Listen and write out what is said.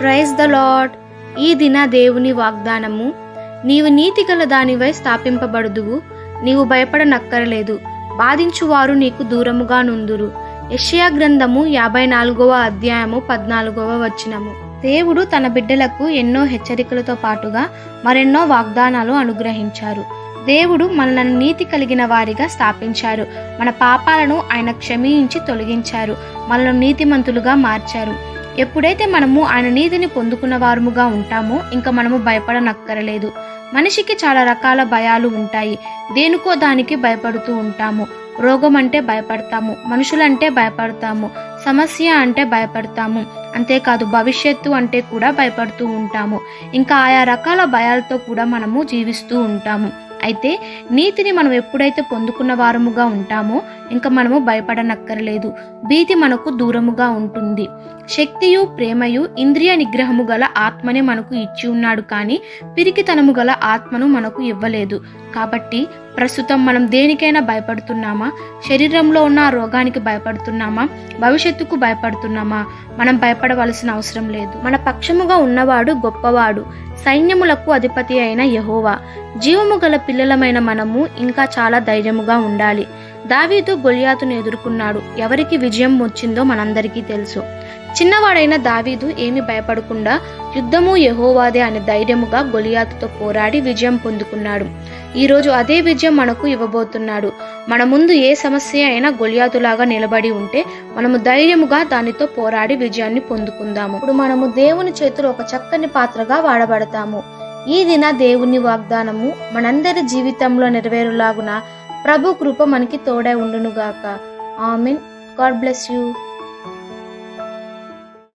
Praise the lord ఈ దిన దేవుని వాగ్దానము. నీవు నీతిగల దానివై స్థాపింపబడుదువు. నీవు భయపడనక్కరలేదు. బాధించువారు నీకు దూరముగా నుందురు. యెషయా గ్రంథము యాభై నాలుగవ అధ్యాయము పద్నాలుగవ వచనము. దేవుడు తన బిడ్డలకు ఎన్నో హెచ్చరికలతో పాటుగా మరెన్నో వాగ్దానాలు అనుగ్రహించారు. దేవుడు మనలను నీతి కలిగిన వారిగా స్థాపించారు. మన పాపాలను ఆయన క్షమించి తొలగించారు. మనల్ని నీతిమంతులుగా మార్చారు. ఎప్పుడైతే మనము ఆయన నీతిని పొందుకున్న వారముగా ఉంటామో ఇంకా మనము భయపడనక్కరలేదు. మనిషికి చాలా రకాల భయాలు ఉంటాయి. దేనికో దానికి భయపడుతూ ఉంటాము. రోగం అంటే భయపడతాము. మనుషులంటే భయపడతాము. సమస్య అంటే భయపడతాము. అంతేకాదు భవిష్యత్తు అంటే కూడా భయపడుతూ ఉంటాము. ఇంకా ఆయా రకాల భయాలతో కూడా మనము జీవిస్తూ ఉంటాము. అయితే నీతిని మనం ఎప్పుడైతే పొందుకున్న వారముగా ఉంటామో ఇంకా మనము భయపడనక్కరలేదు. భీతి మనకు దూరముగా ఉంటుంది. శక్తియు ప్రేమయు ఇంద్రియ నిగ్రహము గల ఆత్మనే మనకు ఇచ్చి ఉన్నాడు కానీ పిరికితనము గల ఆత్మను మనకు ఇవ్వలేదు. కాబట్టి ప్రస్తుతం మనం దేనికైనా భయపడుతున్నామా? శరీరంలో ఉన్న ఆ రోగానికి భయపడుతున్నామా? భవిష్యత్తుకు భయపడుతున్నామా? మనం భయపడవలసిన అవసరం లేదు. మన పక్షముగా ఉన్నవాడు గొప్పవాడు. సైన్యములకు అధిపతి అయిన యహోవా. జీవము గల పిల్లలమైన మనము ఇంకా చాలా ధైర్యముగా ఉండాలి. దావీదు గొలియాతును ఎదుర్కొన్నాడు. ఎవరికి విజయం వచ్చిందో మనందరికీ తెలుసు. చిన్నవాడైన దావీదు ఏమి భయపడకుండా యుద్ధము యహోవాదే అనే ధైర్యముగా గొలియాతుతో పోరాడి విజయం పొందుకున్నాడు. ఈరోజు అదే విజయం మనకు ఇవ్వబోతున్నాడు. మన ముందు ఏ సమస్య అయినా గొలియాతులాగా నిలబడి ఉంటే మనము ధైర్యముగా దానితో పోరాడి విజయాన్ని పొందుకుందాము. ఇప్పుడు మనము దేవుని చేతులు ఒక చక్కని పాత్రగా వాడబడతాము. ఈ దిన దేవుని వాగ్దానము మనందరి జీవితంలో నెరవేరులాగున ప్రభు కృప మనకి తోడై ఉండునుగాక. ఆమెన్. God bless you.